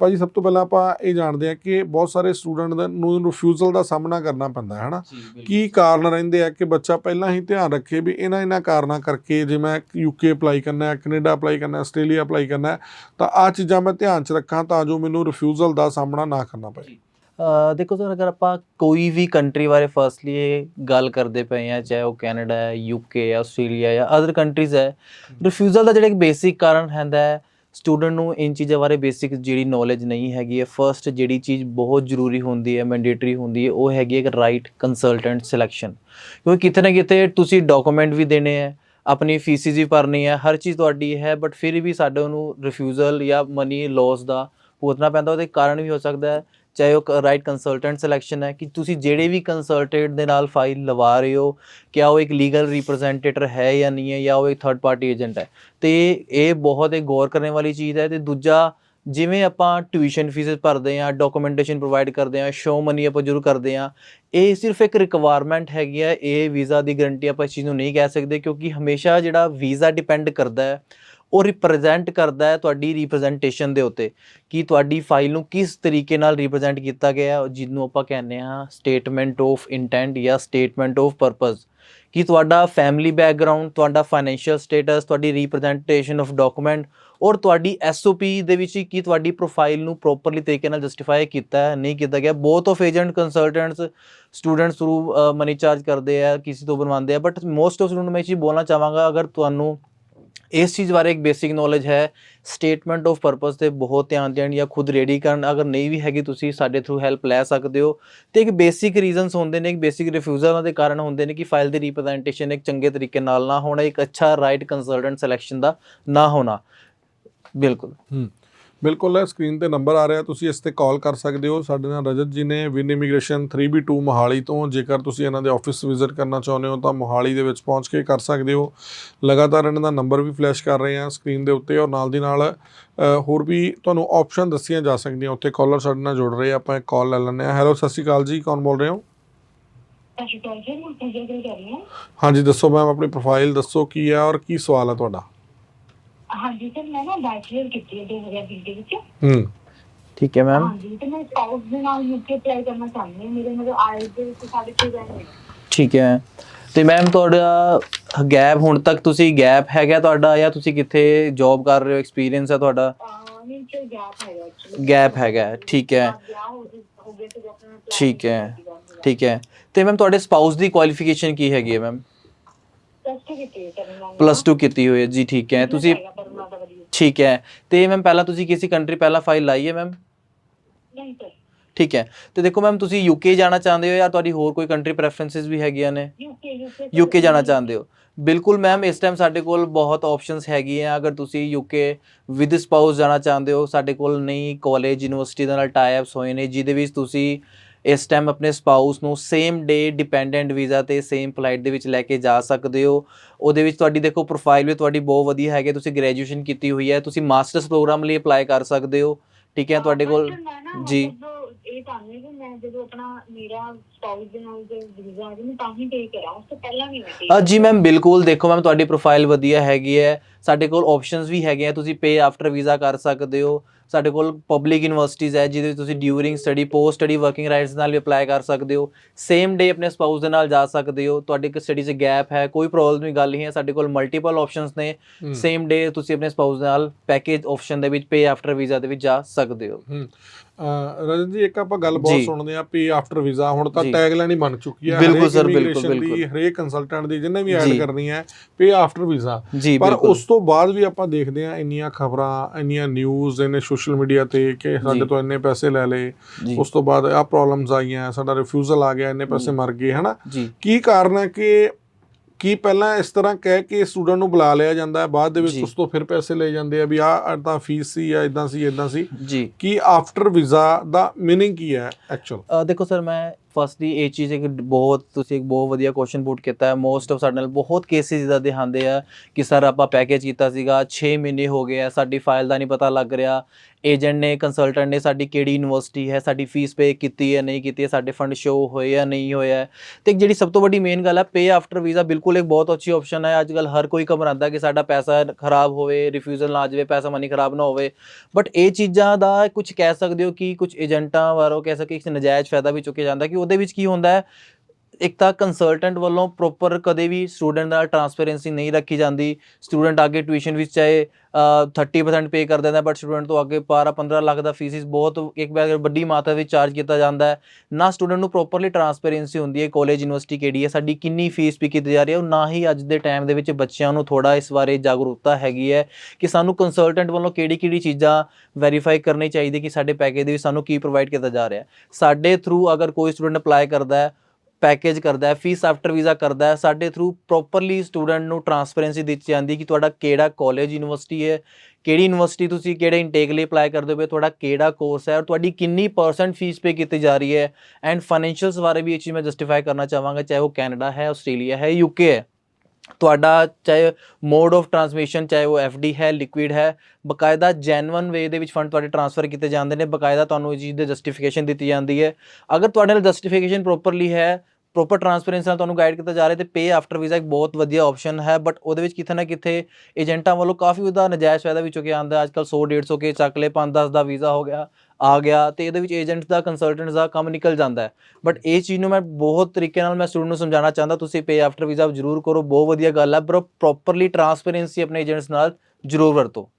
ਭਾਜੀ ਸਭ ਤੋਂ ਪਹਿਲਾਂ ਆਪਾਂ ਇਹ ਜਾਣਦੇ ਹਾਂ ਕਿ ਬਹੁਤ ਸਾਰੇ ਸਟੂਡੈਂਟ ਨੂੰ ਰਿਫਿਊਜ਼ਲ ਦਾ ਸਾਹਮਣਾ ਕਰਨਾ ਪੈਂਦਾ ਹੈ ਹਨਾ? ਕੀ ਕਾਰਨ ਰਹਿੰਦੇ ਆ ਕਿ ਬੱਚਾ ਪਹਿਲਾਂ ਹੀ ਧਿਆਨ ਰੱਖੇ ਵੀ ਇਹਨਾਂ ਇਹਨਾਂ ਕਾਰਨਾਂ ਕਰਕੇ ਜੇ ਮੈਂ ਯੂਕੇ ਅਪਲਾਈ ਕਰਨਾ ਹੈ ਕੈਨੇਡਾ ਅਪਲਾਈ ਕਰਨਾ ਹੈ ਆਸਟ੍ਰੇਲੀਆ ਅਪਲਾਈ ਕਰਨਾ ਹੈ ਤਾਂ ਆ ਚੀਜ਼ਾਂ ਮੈਂ ਧਿਆਨ 'ਚ ਰੱਖਾਂ ਤਾਂ ਜੋ ਮੈਨੂੰ ਰਿਫਿਊਜ਼ਲ ਦਾ ਸਾਹਮਣਾ ਨਾ ਕਰਨਾ ਪਏ। ਅ, ਦੇਖੋ ਸਰ ਅਗਰ ਆਪਾਂ ਕੋਈ ਵੀ ਕੰਟਰੀ ਬਾਰੇ ਫਰਸਟਲੀ ਗੱਲ ਕਰਦੇ ਪਏ ਆ ਚਾਹੇ ਉਹ ਕੈਨੇਡਾ ਹੈ ਯੂਕੇ ਆਸਟ੍ਰੇਲੀਆ ਜਾਂ ਅਦਰ ਕੰਟਰੀਜ਼ ਹੈ ਰਿਫਿਊਜ਼ਲ ਦਾ ਜਿਹੜਾ ਇੱਕ ਬੇਸਿਕ ਕਾਰਨ ਹੁੰਦਾ ਹੈ ਸਟੂਡੈਂਟ ਨੂੰ ਇਨ ਚੀਜ਼ਾਂ ਬਾਰੇ ਬੇਸਿਕ ਜਿਹੜੀ ਨੌਲੇਜ ਨਹੀਂ ਹੈਗੀ ਹੈ ਫਰਸਟ ਜਿਹੜੀ ਚੀਜ਼ ਬਹੁਤ ਜ਼ਰੂਰੀ ਹੁੰਦੀ ਹੈ ਮੈਂਡੇਟਰੀ ਹੁੰਦੀ ਹੈ, ਉਹ ਹੈਗੀ ਹੈ ਇੱਕ ਰਾਈਟ ਕੰਸਲਟੈਂਟ ਸਿਲੈਕਸ਼ਨ ਕਿਉਂਕਿ ਕਿਤੇ ਨਾ ਕਿਤੇ ਤੁਸੀਂ ਡਾਕੂਮੈਂਟ ਵੀ ਦੇਣੇ ਹੈ, ਆਪਣੀ ਫੀਸਿਸ ਵੀ ਭਰਨੀ ਹੈ, ਹਰ ਚੀਜ਼ ਤੁਹਾਡੀ ਹੈ ਬਟ ਫਿਰ ਵੀ ਸਾਡੇ ਉਹਨੂੰ ਰਿਫਿਊਜ਼ਲ ਜਾਂ ਮਨੀ ਲਾਸ ਦਾ ਭੁਗਤਣਾ ਪੈਂਦਾ, ਉਹਦੇ ਕਾਰਨ ਵੀ ਹੋ ਸਕਦਾ ਹੈ। ਚਾਹੇ ਉਹ ਰਾਈਟ ਕੰਸਲਟੈਂਟ ਸਿਲੈਕਸ਼ਨ ਹੈ ਕਿ ਤੁਸੀਂ ਜਿਹੜੇ ਵੀ ਕੰਸਲਟੈਂਟ ਦੇ ਨਾਲ ਫਾਈਲ ਲਵਾ ਰਹੇ ਹੋ, ਕਿਆ ਉਹ ਇੱਕ ਲੀਗਲ ਰਿਪਰੈਜ਼ੈਂਟੇਟਰ ਹੈ ਜਾਂ ਨਹੀਂ ਹੈ, ਜਾਂ ਉਹ ਇੱਕ ਥਰਡ ਪਾਰਟੀ ਏਜੰਟ ਹੈ। ਤੇ ਇਹ ਬਹੁਤ ਹੀ ਗੌਰ ਕਰਨ ਵਾਲੀ ਚੀਜ਼ ਹੈ ਤੇ ਦੂਜਾ, ਜਿਵੇਂ ਆਪਾਂ ਟਿਊਸ਼ਨ ਫੀਸ ਭਰਦੇ ਆ ਡਾਕੂਮੈਂਟੇਸ਼ਨ ਪ੍ਰੋਵਾਈਡ ਕਰਦੇ ਆ ਸ਼ੋ ਮਨੀ ਆਪਾਂ ਜ਼ਰੂਰ ਕਰਦੇ ਆ ਇਹ ਸਿਰਫ ਇੱਕ ਰਿਕੁਆਇਰਮੈਂਟ ਹੈਗੀ ਆ ਇਹ ਵੀਜ਼ਾ ਦੀ ਗਾਰੰਟੀ ਆਪਾਂ ਇਸ ਚੀਜ਼ ਨੂੰ ਨਹੀਂ ਕਹਿ ਸਕਦੇ ਕਿਉਂਕਿ ਹਮੇਸ਼ਾ ਜਿਹੜਾ ਵੀਜ਼ਾ ਡਿਪੈਂਡ ਕਰਦਾ ਹੈ ਉਹ ਰਿਪਰੈਜ਼ੈਂਟ ਕਰਦਾ ਹੈ ਤੁਹਾਡੀ ਰਿਪਰੈਜ਼ੈਂਟੇਸ਼ਨ ਦੇ ਉੱਤੇ ਕਿ ਤੁਹਾਡੀ ਫਾਈਲ ਨੂੰ ਕਿਸ ਤਰੀਕੇ ਨਾਲ ਰਿਪਰੈਜ਼ੈਂਟ ਕੀਤਾ ਗਿਆ ਹੈ, ਜਿਹਨੂੰ ਆਪਾਂ ਕਹਿੰਦੇ ਹਾਂ ਸਟੇਟਮੈਂਟ ਆਫ ਇੰਟੈਂਟ ਜਾਂ ਸਟੇਟਮੈਂਟ ਆਫ ਪਰਪਸ ਕਿ ਤੁਹਾਡਾ ਫੈਮਿਲੀ ਬੈਕਗ੍ਰਾਉਂਡ ਤੁਹਾਡਾ ਫਾਈਨੈਂਸ਼ੀਅਲ ਸਟੇਟਸ ਤੁਹਾਡੀ ਰਿਪਰੈਜ਼ੈਂਟੇਸ਼ਨ ਆਫ ਡਾਕੂਮੈਂਟ ਔਰ ਤੁਹਾਡੀ ਐਸਓਪੀ ਦੇ ਵਿੱਚ ਕੀ ਤੁਹਾਡੀ ਪ੍ਰੋਫਾਈਲ ਨੂੰ ਪ੍ਰੋਪਰਲੀ ਤਰੀਕੇ ਨਾਲ ਜਸਟੀਫਾਈ ਕੀਤਾ ਹੈ, ਨਹੀਂ ਕੀਤਾ ਗਿਆ। ਬਹੁਤ of agent consultants students through money charge ਕਰਦੇ ਆ, ਕਿਸੇ ਤੋਂ ਬਣਵਾਉਂਦੇ ਆ ਬਟ ਮੋਸਟ ਆਫ ਸਟੂਡੈਂਟ ਮੈਂ ਇਹ ਚੀਜ਼ ਬੋਲਣਾ ਚਾਹਾਂਗਾ, ਅਗਰ ਤੁਹਾਨੂੰ ਇਸ ਚੀਜ਼ ਬਾਰੇ ਇੱਕ ਬੇਸਿਕ ਨੌਲੇਜ ਹੈ। ਸਟੇਟਮੈਂਟ ਆਫ ਪਰਪਸ ਤੇ ਬਹੁਤ ਧਿਆਨ ਦੇਣ ਜਾਂ ਖੁਦ ਰੈਡੀ ਕਰਨ। ਅਗਰ ਨਹੀਂ ਵੀ ਹੈਗੀ ਤੁਸੀਂ ਸਾਡੇ ਥਰੂ ਹੈਲਪ ਲੈ ਸਕਦੇ ਹੋ। ਤੇ ਇੱਕ ਬੇਸਿਕ ਰੀਜ਼ਨਸ ਹੁੰਦੇ ਨੇ, ਇੱਕ ਬੇਸਿਕ ਰਿਫਿਊਜ਼ਲਾਂ ਦੇ ਕਾਰਨ ਹੁੰਦੇ ਨੇ ਕਿ ਫਾਈਲ ਦੀ ਰਿਪਰੈਜ਼ੈਂਟੇਸ਼ਨ ਇੱਕ ਚੰਗੇ ਤਰੀਕੇ ਨਾਲ ਨਾ ਹੋਣਾ, ਇੱਕ ਅੱਛਾ ਰਾਈਟ ਕੰਸਲਟੈਂਟ ਸਿਲੈਕਸ਼ਨ ਦਾ ਨਾ ਹੋਣਾ। ਬਿਲਕੁਲ। ਹੂੰ। ਬਿਲਕੁਲ ਸਕਰੀਨ ਤੇ ਨੰਬਰ ਆ ਰਿਹਾ ਤੁਸੀਂ ਇਸ ਤੇ ਕਾਲ ਕਰ ਸਕਦੇ ਹੋ। ਸਾਡੇ ਨਾਲ ਰਜਤ ਜੀ ਨੇ ਵਿਨ ਇਮੀਗ੍ਰੇਸ਼ਨ 3B2 ਮੋਹਾਲੀ ਤੋਂ। ਜੇਕਰ ਤੁਸੀਂ ਇਹਨਾਂ ਦੇ ਆਫਿਸ ਵਿਜ਼ਿਟ ਕਰਨਾ ਚਾਹੁੰਦੇ ਹੋ ਤਾਂ ਮੋਹਾਲੀ ਦੇ ਵਿੱਚ ਪਹੁੰਚ ਕੇ ਕਰ ਸਕਦੇ ਹੋ। ਲਗਾਤਾਰ ਇਹਨਾਂ ਦਾ ਨੰਬਰ ਵੀ ਫਲੈਸ਼ ਕਰ ਰਹੇ ਹਾਂ ਸਕਰੀਨ ਦੇ ਉੱਤੇ ਔਰ ਨਾਲ ਦੀ ਨਾਲ ਹੋਰ ਵੀ ਤੁਹਾਨੂੰ ਆਪਸ਼ਨ ਦੱਸੀਆਂ ਜਾ ਸਕਦੀਆਂ। ਉੱਥੇ ਕਾਲਰ ਸਾਡੇ ਨਾਲ ਜੁੜ ਰਹੇ ਆ, ਆਪਾਂ ਇੱਕ ਕਾਲ ਲੈ ਲੈਂਦੇ ਹਾਂ। ਹੈਲੋ ਸਤਿ ਸ਼੍ਰੀ ਅਕਾਲ ਜੀ ਕੌਣ ਬੋਲ ਰਹੀ ਹਾਂ? ਹਾਂਜੀ ਦੱਸੋ ਮੈਮ ਆਪਣੀ ਪ੍ਰੋਫਾਈਲ ਦੱਸੋ ਕੀ ਹੈ ਔਰ ਕੀ ਸਵਾਲ ਹੈ ਤੁਹਾਡਾ? ਹਾਂਜੀ ਸਰ ਮੈਂ ਨਾ ਬੈਚਲਰ ਕੀਤੀ ਹੈ 2020 ਦੇ ਵਿੱਚ। ਹੂੰ। ਠੀਕ ਹੈ ਮੈਮ ਹਾਂਜੀ ਤੇ ਮੈਂ ਸਪਾਊਸ ਦੇ ਨਾਲ ਯੂਕੇ ਅਪਲਾਈ ਕਰਨਾ ਚਾਹੁੰਦੀ ਹਾਂ। ਮੇਰੇ ਮਤਲਬ ਆਇਲ ਦੇ ਵਿੱਚ ਸਾਡੇ ਕੋਲ ਰਹਿੰਦੇ ਠੀਕ ਹੈ। ਤੇ ਮੈਮ ਤੁਹਾਡਾ ਗੈਪ ਹੁਣ ਤੱਕ ਤੁਸੀਂ ਗੈਪ ਹੈਗਾ ਤੁਹਾਡਾ ਜਾਂ ਤੁਸੀਂ ਕਿੱਥੇ ਜੌਬ ਕਰ ਰਹੇ ਹੋ? ਐਕਸਪੀਰੀਅੰਸ ਹੈ ਤੁਹਾਡਾ? ਨਹੀਂ ਤੇ ਗੈਪ ਹੈਗਾ ਐਕਚੁਅਲੀ ਗੈਪ ਹੈਗਾ ਠੀਕ ਹੈ। ਵਿਆਹ ਹੋ ਗਿਆ ਹੋ ਗਿਆ ਤੇ ਆਪਣਾ apply ਠੀਕ ਹੈ। ਠੀਕ ਹੈ। ਤੇ ਮੈਮ ਤੁਹਾਡੇ ਸਪਾਊਸ ਦੀ ਕੁਆਲੀਫਿਕੇਸ਼ਨ ਕੀ ਹੈਗੀ ਹੈ ਮੈਮ ਕੀਤੀ ਹੈ ਸਰ ਪਲੱਸ 2 ਕੀਤੀ ਹੋਈ ਹੈ। ਜੀ ਠੀਕ ਹੈ। ਤੁਸੀਂ ਠੀਕ ਹੈ। ਤੇ ਮੈਮ ਪਹਿਲਾਂ ਤੁਸੀਂ ਕਿਸੇ ਕੰਟਰੀ ਪਹਿਲਾਂ ਫਾਈਲ ਲਾਈ ਹੈ ਮੈਮ? ਨਹੀਂ ਸਰ ਠੀਕ ਹੈ। ਤੇ ਦੇਖੋ ਮੈਮ ਤੁਸੀਂ ਯੂਕੇ ਜਾਣਾ ਚਾਹੁੰਦੇ ਹੋ ਜਾਂ ਤੁਹਾਡੀ ਹੋਰ ਕੋਈ ਕੰਟਰੀ ਪ੍ਰੈਫਰੈਂਸਸ ਵੀ ਹੈਗੀਆਂ ਨੇ? ਯੂਕੇ ਜਾਣਾ ਚਾਹੁੰਦੇ ਹੋ। ਬਿਲਕੁਲ ਮੈਮ ਇਸ ਟਾਈਮ ਸਾਡੇ ਕੋਲ ਬਹੁਤ ਆਪਸ਼ਨਸ ਹੈਗੀਆਂ ਅਗਰ ਤੁਸੀਂ ਯੂਕੇ ਵਿਦ ਸਪਾਊਸ ਜਾਣਾ ਚਾਹੁੰਦੇ ਹੋ ਸਾਡੇ ਕੋਲ ਨਈ ਕਾਲਜ ਯੂਨੀਵਰਸਿਟੀ ਦੇ ਨਾਲ ਟਾਈ ਅਪਸ ਹੋਏ ਨੇ ਜਿਹਦੇ ਵਿੱਚ ਤੁਸੀਂ ਇਸ ਟਾਈਮ ਆਪਣੇ ਸਪਾਊਸ ਨੂੰ ਸੇਮ ਡੇ ਡਿਪੈਂਡੈਂਟ ਵੀਜ਼ਾ ਤੇ ਸੇਮ ਫਲਾਈਟ ਦੇ ਵਿੱਚ ਲੈ ਕੇ ਜਾ ਸਕਦੇ ਹੋ। ਉਹਦੇ ਵਿੱਚ ਤੁਹਾਡੀ ਦੇਖੋ ਪ੍ਰੋਫਾਈਲ ਵੀ ਤੁਹਾਡੀ ਬਹੁਤ ਵਧੀਆ ਹੈਗੀ ਤੁਸੀਂ ਗ੍ਰੈਜੂਏਸ਼ਨ ਕੀਤੀ ਹੋਈ ਹੈ। ਤੁਸੀਂ ਮਾਸਟਰਸ ਪ੍ਰੋਗਰਾਮ ਲਈ ਅਪਲਾਈ ਕਰ ਸਕਦੇ ਹੋ। ਠੀਕ ਹੈ ਤੁਹਾਡੇ ਕੋਲ ਜੀ। ਇਹ ਚਾਹੁੰਦੀ ਕਿ ਮੈਂ ਜਦੋਂ ਆਪਣਾ ਮੇਰਾ ਸਪਾਊਸ ਦੇ ਨਾਲ ਜੋ ਵੀਜ਼ਾ ਆ ਜਾਵੇ ਮੈਂ ਤਾਂ ਹੀ ਪੇ ਕਰਾਂ। ਉਸ ਤੋਂ ਪਹਿਲਾਂ ਨਹੀਂ ਮੈਂ ਜੀ ਮੈਮ ਬਿਲਕੁਲ ਦੇਖੋ ਮੈਮ ਤੁਹਾਡੀ ਪ੍ਰੋਫਾਈਲ ਵਧੀਆ ਹੈਗੀ ਹੈ। ਸਾਡੇ ਕੋਲ ਆਪਸ਼ਨਸ ਵੀ ਹੈਗੇ ਆ। ਤੁਸੀਂ ਪੇ ਆਫਟਰ ਵੀਜ਼ਾ ਕਰ ਸਕਦੇ ਹੋ। ਸਾਡੇ ਕੋਲ ਪਬਲਿਕ ਯੂਨੀਵਰਸਿਟੀਜ਼ ਹੈ ਜਿਹਦੇ ਵਿੱਚ ਤੁਸੀਂ during study post study working rights ਨਾਲ ਵੀ ਅਪਲਾਈ ਕਰ ਸਕਦੇ ਹੋ ਸੇਮ ਡੇ ਆਪਣੇ ਸਪਾਊਸ ਦੇ ਨਾਲ ਜਾ ਸਕਦੇ ਹੋ ਤੁਹਾਡੇ ਇੱਕ ਸਟੱਡੀ 'ਚ ਗੈਪ ਹੈ ਕੋਈ ਪ੍ਰੋਬਲਮ ਦੀ ਗੱਲ ਨਹੀਂ ਹੈ ਸਾਡੇ ਕੋਲ ਮਲਟੀਪਲ ਆਪਸ਼ਨਸ ਨੇ। ਸੇਮ ਡੇ ਤੁਸੀਂ ਆਪਣੇ ਸਪਾਊਸ ਨਾਲ ਪੈਕੇਜ ਆਪਸ਼ਨ ਦੇ ਵਿੱਚ ਪੇ ਆਫਟਰ ਵੀਜ਼ਾ ਦੇ ਵਿੱਚ ਜਾ ਸਕਦੇ ਹੋ ਰਜਤ ਜੀ ਇੱਕ ਆਪਾਂ ਗੱਲ ਬਹੁਤ। ਸੁਣਦੇ ਆ ਪੇ ਆਫਟਰ ਵੀਜ਼ਾ ਹੁਣ ਤਾਂ। ਟੈਗਲਾਈਨ ਹੀ ਬਣ ਚੁੱਕੀ ਹੈ ਬਿਲਕੁਲ sir, ਬਿਲਕੁਲ, ਬਿਲਕੁਲ। ਹਰੇਕ ਕੰਸਲਟੈਂਟ ਦੀ ਜਿਹਨੇ ਵੀ ਐਡ। ਕਰਨੀ ਹੈ ਪੇ ਆਫਟਰ ਵੀਜ਼ਾ ਪਰ ਉਸ ਤੋਂ ਬਾਅਦ ਵੀ ਆਪਾਂ ਦੇਖਦੇ ਆ ਇੰਨੀਆਂ ਖਬਰਾਂ ਇੰਨੀਆਂ ਨਿਊਜ਼ ਇਹਨੇ ਸੋਸ਼ਲ ਮੀਡੀਆ ਤੇ ਕਿ ਸਾਡੇ। ਤੋਂ ਇੰਨੇ ਪੈਸੇ ਲੈ ਲਏ। ਉਸ ਤੋਂ ਬਾਅਦ ਆ ਪ੍ਰੋਬਲਮਸ ਆਈਆਂ ਸਾਡਾ ਰਿਫਿਊਜ਼ਲ ਆ ਗਿਆ ਇੰਨੇ ਪੈਸੇ। ਮਰ ਗਏ ਹਨਾ? ਕੀ ਕਾਰਨ ਹੈ ਕਿ ਕੀ ਪਹਿਲਾਂ ਇਸ ਤਰ੍ਹਾਂ ਕਹਿ ਕੇ ਸਟੂਡੈਂਟ ਨੂੰ ਬੁਲਾ ਲਿਆ ਜਾਂਦਾ ਹੈ ਬਾਅਦ ਦੇ ਵਿੱਚ। ਉਸ ਤੋਂ ਫਿਰ ਪੈਸੇ ਲਏ ਜਾਂਦੇ ਆ ਵੀ ਆ ਤਾਂ ਫੀਸ ਸੀ ਜਾਂ ਇਦਾਂ ਸੀ ਇਦਾਂ ਸੀ। ਕਿ ਆਫਟਰ ਵੀਜ਼ਾ ਦਾ ਮੀਨਿੰਗ ਕੀ ਹੈ ਐਕਚੁਅਲ ਦੇਖੋ ਸਰ ਮੈਂ ਫਸਟਲੀ ਇਹ ਚੀਜ਼ ਇੱਕ ਬਹੁਤ, ਤੁਸੀਂ ਇੱਕ ਬਹੁਤ ਵਧੀਆ ਕੁਐਸਚਨ ਪੁੱਟ ਕੀਤਾ ਹੈ। ਮੋਸਟ ਆਫ ਸਾਡੇ ਨਾਲ ਬਹੁਤ ਕੇਸਿਸ ਇਦਾਂ ਦੇ ਆਉਂਦੇ ਆ ਕਿ ਸਰ ਆਪਾਂ ਪੈਕੇਜ ਕੀਤਾ ਸੀਗਾ 6 ਮਹੀਨੇ ਹੋ ਗਏ ਆ, ਸਾਡੀ ਫਾਈਲ ਦਾ ਨਹੀਂ ਪਤਾ ਲੱਗ ਰਿਹਾ। ਏਜੰਟ ਨੇ ਕੰਸਲਟੈਂਟ ਨੇ ਸਾਡੀ ਕਿਹੜੀ ਯੂਨੀਵਰਸਿਟੀ ਹੈ, ਸਾਡੀ ਫੀਸ ਪੇ ਕੀਤੀ ਹੈ, ਨਹੀਂ ਕੀਤੀ ਹੈ, ਸਾਡੇ ਫੰਡ ਸ਼ੋ ਹੋਏ ਜਾਂ ਨਹੀਂ ਹੋਇਆ ਹੈ। ਤੇ ਇੱਕ ਜਿਹੜੀ ਸਭ ਤੋਂ ਵੱਡੀ ਮੇਨ ਗੱਲ ਹੈ ਪੇ ਆਫਟਰ ਵੀਜ਼ਾ ਬਿਲਕੁਲ ਇੱਕ ਬਹੁਤ ਅੱਛੀ ਆਪਸ਼ਨ ਹੈ ਅੱਜ ਕੱਲ ਹਰ ਕੋਈ ਘਬਰਾਉਂਦਾ ਕਿ ਸਾਡਾ ਪੈਸਾ ਖਰਾਬ ਹੋਵੇ ਰਿਫਿਊਜ਼ਲ ਨਾ ਆ ਜਾਵੇ, ਪੈਸਾ ਮਨੀ ਖਰਾਬ ਨਾ ਹੋਵੇ। ਬਟ ਇਹ ਚੀਜ਼ਾਂ ਦਾ ਕੁਝ ਕਹਿ ਸਕਦੇ ਹੋ ਕਿ ਕੁਝ ਏਜੰਟਾਂ ਵਾਰੋ ਕਹਿ ਸਕੇ ਇੱਕ ਨਜਾਇਜ਼ ਫਾਇਦਾ ਵੀ ਚੁੱਕਿਆ ਜਾਂਦਾ ਕਿ ਉਹਦੇ ਵਿੱਚ ਕੀ ਹੁੰਦਾ ਹੈ? ਇੱਕ ਤਾਂ ਕੰਸਲਟੈਂਟ ਵੱਲੋਂ ਪ੍ਰੋਪਰ ਕਦੇ ਵੀ ਸਟੂਡੈਂਟ ਨਾਲ ਟਰਾਂਸਪੇਰੈਂਸੀ ਨਹੀਂ ਰੱਖੀ ਜਾਂਦੀ। ਸਟੂਡੈਂਟ ਅੱਗੇ ਟਿਊਸ਼ਨ ਵਿੱਚ ਚਾਹੇ ਅ, 30% ਪੇ ਕਰ ਦਿੰਦਾ ਬਟ ਸਟੂਡੈਂਟ ਤੋਂ ਅੱਗੇ 12 15 ਲੱਖ ਦਾ ਫੀਸਿਸ ਬਹੁਤ ਇੱਕ ਵੱਡੀ ਮਾਤਰਾ ਵਿੱਚ ਚਾਰਜ ਕੀਤਾ ਜਾਂਦਾ ਹੈ। ਨਾ ਸਟੂਡੈਂਟ ਨੂੰ ਪ੍ਰੋਪਰਲੀ ਟਰਾਂਸਪੇਰੈਂਸੀ ਹੁੰਦੀ ਹੈ ਕਾਲਜ ਯੂਨੀਵਰਸਿਟੀ ਕਿਹੜੀ ਹੈ ਸਾਡੀ ਕਿੰਨੀ ਫੀਸ ਪੇ ਕੀਤੀ ਜਾ ਰਹੀ ਹੈ ਉਹ ਨਾ ਹੀ ਅੱਜ ਦੇ ਟਾਈਮ ਦੇ ਵਿੱਚ ਬੱਚਿਆਂ ਨੂੰ ਥੋੜਾ ਇਸ ਬਾਰੇ ਜਾਗਰੂਕਤਾ ਹੈਗੀ ਹੈ ਕਿ ਸਾਨੂੰ ਕੰਸਲਟੈਂਟ ਵੱਲੋਂ ਕਿਹੜੀ ਕਿਹੜੀ ਚੀਜ਼ਾਂ ਵੈਰੀਫਾਈ ਕਰਨੀ ਚਾਹੀਦੀ ਕਿ ਸਾਡੇ ਪੈਕੇਜ ਦੇ ਵਿੱਚ ਸਾਨੂੰ ਕੀ ਪ੍ਰੋਵਾਈਡ ਕੀਤਾ ਜਾ ਰਿਹਾ ਸਾਡੇ ਥਰੂ ਅਗਰ ਕੋਈ ਸਟੂਡੈਂਟ ਅਪਲਾਈ ਕਰਦਾ ਹੈ ਪੈਕੇਜ ਕਰਦਾ ਹੈ ਫੀਸ ਆਫਟਰ ਵੀਜ਼ਾ ਕਰਦਾ ਹੈ, ਸਾਡੇ ਥਰੂ ਪ੍ਰੋਪਰਲੀ ਸਟੂਡੈਂਟ ਨੂੰ ਟਰਾਂਸਪੇਰੈਂਸੀ ਦਿੱਤੀ ਜਾਂਦੀ ਕਿ ਤੁਹਾਡਾ ਕਿਹੜਾ ਕਾਲਜ ਯੂਨੀਵਰਸਿਟੀ ਹੈ, ਕਿਹੜੀ ਯੂਨੀਵਰਸਿਟੀ ਤੁਸੀਂ ਕਿਹੜੇ ਇਨਟੇਕ ਲਈ ਅਪਲਾਈ ਕਰਦੇ ਹੋ ਤੁਹਾਡਾ ਕਿਹੜਾ ਕੋਰਸ ਹੈ, ਔਰ ਤੁਹਾਡੀ ਕਿੰਨੀ ਪਰਸੈਂਟ ਫੀਸ ਪੇ ਕੀਤੀ ਜਾ ਰਹੀ ਹੈ ਐਂਡ ਫਾਈਨੈਂਸ਼ੀਅਲਸ ਬਾਰੇ ਵੀ ਇਹ ਚੀਜ਼ ਮੈਂ ਜਸਟੀਫਾਈ ਕਰਨਾ ਚਾਹਾਂਗਾ, ਚਾਹੇ ਉਹ ਕੈਨੇਡਾ ਹੈ, ਆਸਟ੍ਰੇਲੀਆ ਹੈ ਯੂਕੇ ਹੈ। ਤੁਹਾਡਾ ਚਾਹੇ ਮੋਡ ਆਫ ਟ੍ਰਾਂਸਮਿਸ਼ਨ ਚਾਹੇ ਉਹ ਡੀ ਹੈ ਲਿਕੁਇਡ ਹੈ, ਬਕਾਇਦਾ ਜੈਨੂਇਨ ਵੇ ਦੇ ਵਿੱਚ ਫੰਡ ਤੁਹਾਡੇ ਟ੍ਰਾਂਸਫਰ ਕੀਤੇ ਜਾਂਦੇ ਨੇ, ਬਕਾਇਦਾ ਤੁਹਾਨੂੰ ਇਹ ਚੀਜ਼ ਦੀ ਜਸਟੀਫਿਕੇਸ਼ਨ ਦਿੱਤੀ ਜਾਂਦੀ ਹੈ। ਅਗਰ ਤੁਹਾਡੇ ਨਾਲ ਜਸਟੀਫਿਕੇਸ਼ਨ ਪ੍ਰੋਪਰਲੀ ਹੈ ਪ੍ਰੋਪਰ ਟ੍ਰਾਂਸਪੇਰੈਂਸੀ ਨਾਲ ਤੁਹਾਨੂੰ ਗਾਈਡ ਕੀਤਾ ਜਾ ਰਿਹਾ ਤੇ ਪੇ ਆਫਟਰ ਵੀਜ਼ਾ ਇੱਕ ਬਹੁਤ ਵਧੀਆ ਆਪਸ਼ਨ ਹੈ ਬਟ ਉਹਦੇ ਵਿੱਚ ਕਿਤੇ ਨਾ ਕਿਤੇ ਏਜੰਟਾਂ ਵੱਲੋਂ ਕਾਫੀ ਉਹਦਾ ਨਜਾਇਜ਼ ਫਾਇਦਾ ਵੀ ਚੁੱਕਿਆ ਜਾਂਦਾ ਅੱਜ ਕੱਲ 100 150 ਕੇ ਚੱਕ ਲੈ 5 10 ਦਾ ਵੀਜ਼ਾ ਹੋ ਗਿਆ, ਆ ਗਿਆ ਤੇ ਇਹਦੇ ਵਿੱਚ ਏਜੰਟਸ ਦਾ ਕੰਸਲਟੈਂਟਸ ਦਾ ਕੰਮ ਨਿਕਲ ਜਾਂਦਾ ਹੈ। ਬਟ ਇਹ ਚੀਜ਼ ਨੂੰ ਮੈਂ ਬਹੁਤ ਤਰੀਕੇ ਨਾਲ ਮੈਂ ਸਟੂਡੈਂਟ ਨੂੰ ਸਮਝਾਉਣਾ ਚਾਹੁੰਦਾ, ਤੁਸੀਂ ਪੇ ਆਫਟਰ ਵੀਜ਼ਾ ਜ਼ਰੂਰ ਕਰੋ, ਬਹੁਤ ਵਧੀਆ ਗੱਲ ਹੈ ਪਰ ਪ੍ਰੋਪਰਲੀ ਟ੍ਰਾਂਸਪੇਰੈਂਸੀ ਆਪਣੇ ਏਜੰਟਸ ਨਾਲ ਜ਼ਰੂਰ ਵਰਤੋ।